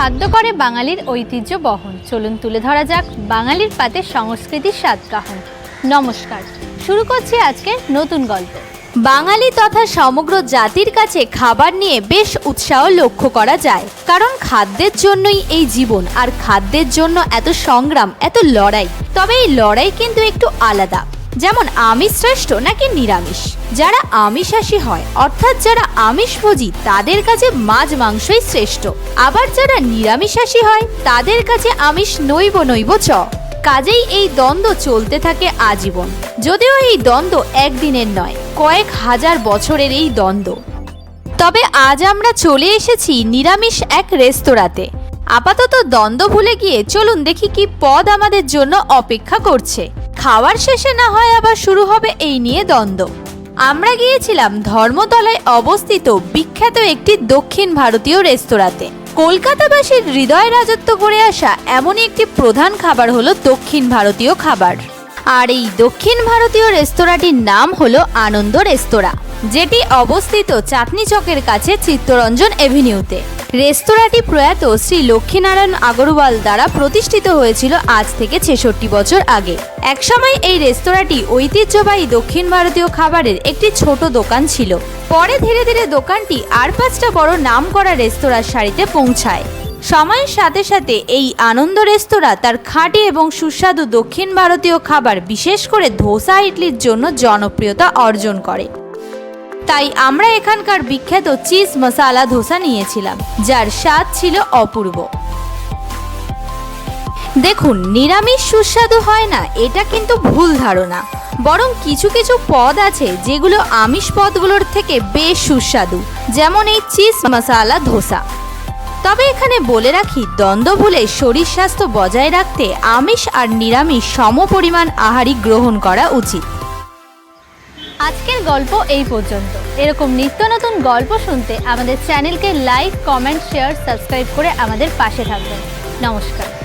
খাদ্য করে বাঙালির ঐতিহ্য বহন। চলুন তুলে ধরা যাক বাঙালির পাতে সংস্কৃতির স্বাদ কাহন নমস্কার, শুরু করছি আজকে নতুন গল্প। বাঙালি তথা সমগ্র জাতির কাছে খাবার নিয়ে বেশ উৎসাহ লক্ষ্য করা যায়। কারণ খাদ্যের জন্যই এই জীবন, আর খাদ্যের জন্য এত সংগ্রাম, এত লড়াই। তবে এই লড়াই কিন্তু একটু আলাদা। যেমন আমিষ শ্রেষ্ঠ নাকি নিরামিষ। যারা আমিষাশী হয়, অর্থাৎ যারা আমিষভোজী তাদের কাছে মাছ মাংসই শ্রেষ্ঠ। আবার যারা নিরামিষাশী হয়, তাদের কাছে আমিষ নৈব নৈব চ। কাজেই এই দ্বন্দ্ব চলতে থাকে আজীবন। যদিও এই দ্বন্দ্ব একদিনের নয়, কয়েক হাজার বছরের এই দ্বন্দ্ব। তবে আজ আমরা চলে এসেছি নিরামিষ এক রেস্তোরাঁতে। আপাতত দ্বন্দ্ব ভুলে গিয়ে চলুন দেখি কি পদ আমাদের জন্য অপেক্ষা করছে। খাওয়ার শেষে না হয় আবার শুরু হবে এই নিয়ে দ্বন্দ্ব। আমরা গিয়েছিলাম ধর্মতলায় অবস্থিত বিখ্যাত একটি দক্ষিণ ভারতীয় রেস্তোরাঁতে। কলকাতাবাসীর হৃদয় রাজত্ব করে আসা এমনই একটি প্রধান খাবার হলো দক্ষিণ ভারতীয় খাবার। আর এই দক্ষিণ ভারতীয় রেস্তোরাঁটির নাম হলো আনন্দ রেস্তোরাঁ, যেটি অবস্থিত চাঁদনি চকের কাছে চিত্তরঞ্জন এভিনিউতে। রেস্তোরাঁটি প্রয়াত শ্রী লক্ষ্মীনারায়ণ আগরওয়াল দ্বারা প্রতিষ্ঠিত হয়েছিল আজ থেকে ছেষট্টি বছর আগে। একসময় এই রেস্তোরাঁটি ঐতিহ্যবাহী দক্ষিণ ভারতীয় খাবারের একটি ছোট দোকান ছিল। পরে ধীরে ধীরে দোকানটি আর পাঁচটা বড় নাম করা রেস্তোরাঁর সারিতে পৌঁছায়। সময়ের সাথে সাথে এই আনন্দ রেস্তোরাঁ তার খাঁটি এবং সুস্বাদু দক্ষিণ ভারতীয় খাবার বিশেষ করে ধোসা ইডলির জন্য জনপ্রিয়তা অর্জন করে। তাই আমরা এখানকার বিখ্যাত চিজ মশালা ধোসা নিয়েছিলাম, যার স্বাদ ছিল অপূর্ব। দেখুন, নিরামিষ সুস্বাদু হয় না, এটা কিন্তু ভুল ধারণা। বরং কিছু কিছু পদ আছে যেগুলো আমিষ পদগুলোর থেকে বেশ সুস্বাদু, যেমন এই চিজ মশালা ধোসা। তবে এখানে বলে রাখি, দ্বন্দ্ব ভুলে শরীর স্বাস্থ্য বজায় রাখতে আমিষ আর নিরামিষ সম পরিমাণ আহারই গ্রহণ করা উচিত। আজকের গল্প এই পর্যন্ত। এরকম নিত্য নতুন গল্প শুনতে আমাদের চ্যানেলকে লাইক কমেন্ট শেয়ার সাবস্ক্রাইব করে আমাদের পাশে থাকবেন। নমস্কার।